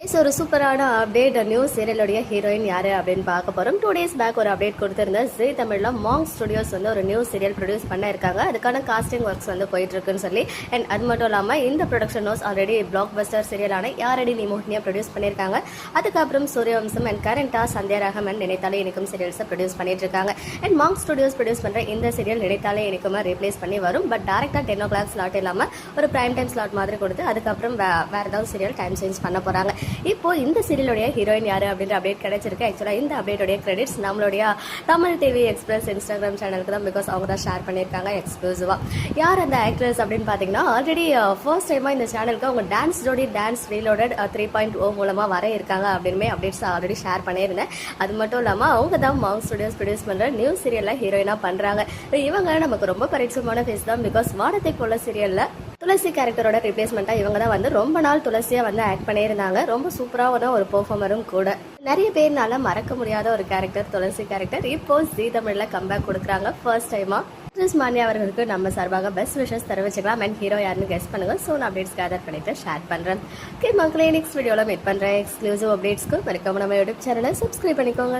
Is ஒரு சூப்பரான update new சீரியலுடைய heroine யாரு அப்படின்னு பார்க்க போறோம். டூ டேஸ் பேக் ஒரு அப்டேட் கொடுத்துருந்தேன் ஜி தமிழ்ல மாங் ஸ்டுடியோஸ் வந்து ஒரு நியூ சீரியல் ப்ரொடியூஸ் பண்ண இருக்காங்க அதுக்கான காஸ்டிங் ஒர்க்ஸ் வந்து போயிட்டு இருக்குன்னு சொல்லி. அண்ட் அது மட்டும் இல்லாமல் இந்த production house already blockbuster சீரியலான யாரடி நீ மோகினியா ப்ரொடியூஸ் பண்ணியிருக்காங்க. அதுக்கப்புறம் சூரியவம்சம் அண்ட் கரண்டா சந்தியா அண்ட் நினைத்தாலே எனக்கும் சீரியல்ஸை ப்ரொடியூஸ் பண்ணிட்டு இருக்காங்க அண்ட் மாங் ஸ்டுடியோஸ் ப்ரொடியூஸ் பண்ற இந்த சீரியல் நினைத்தாலே எனக்கும் ரீப்ளேஸ் பண்ணி வரும். பட் டேரக்டா டென் ஓ கிளாக் ஸ்லாட் இல்லாமல் ஒரு பிரைம் டைம் ஸ்லாட் மாதிரி கொடுத்து அதுக்கப்புறம் வே- வேற ஏதாவது சீரியல் டைம் சேஞ்ச் பண்ண போறாங்க. இப்போ இந்த சீரியலுடைய ஹீரோயின் யாரு அப்படின்ற அப்டேட் கிடைச்சிருக்கு. ஆக்சுவலா இந்த அப்டேட்டோடைய கிரெடிட்ஸ் நம்மளுடைய தமிழ் டிவி எக்ஸ்பிரஸ் இன்ஸ்டாகிராம் சேனலுக்கு தான் பிகாஸ் அவங்க தான் ஷேர் பண்ணியிருக்காங்க எக்ஸ்க்ளூசிவா யார் அந்த ஆக்ட்ரஸ் அப்படின்னு பார்த்தீங்கன்னா ஆல்ரெடி ஃபர்ஸ்ட் டைமா இந்த சேனலுக்கு அவங்க dance Jodi dance reloaded three point o மூலமா வர இருக்காங்க அப்படின்னு அப்டேட்ஸ் ஆல்ரெடி ஷேர் பண்ணியிருந்தேன். அது மட்டும் இல்லாம அவங்க தான் மாங் ஸ்டுடியோஸ் ப்ரொடியூஸ் பண்ற நியூ சீரியல்ல ஹீரோயினா பண்றாங்க. இவங்க நமக்கு ரொம்ப பரிச்சயமான ஃபேஸ் தான் பிகாஸ் வானத்தை போல சீரியல்ல துளசி கேரக்டரோட ரிப்ளேஸ்மெண்ட்டாக இவங்க தான் வந்து ரொம்ப நாள் துளசியாக வந்து ஆக்ட் பண்ணியிருந்தாங்க. ரொம்ப சூப்பரான ஒரு பெர்ஃபார்மரும் கூட. நிறைய பேர்னால மறக்க முடியாத ஒரு கேரக்டர் துளசி கேரக்டர் இப்போ ஜி தமிழில் கம்பேக் கொடுக்குறாங்க. ஃபர்ஸ்ட் டைமா கிறிஸ் மானியா அவர்களுக்கு நம்ம சார்பாக பெஸ்ட் விஷஸ் தெரிவிச்சுக்கலாம். அண்ட் ஹீரோ யாருன்னு கெஸ் பண்ணுங்க. ஸோ நான் அப்டேட்ஸ் கேதர் பண்ணிட்டு ஷேர் பண்ணுறேன் ஓகே மக்களே நெக்ஸ்ட் வீடியோவில் மீட் பண்ணுறேன் எக்ஸ்க்ளூசிவ் அப்டேட்ஸ்க்கு மறக்காம நம்ம யூடியூப் சேனலை சப்ஸ்கிரைப் பண்ணிக்கோங்க.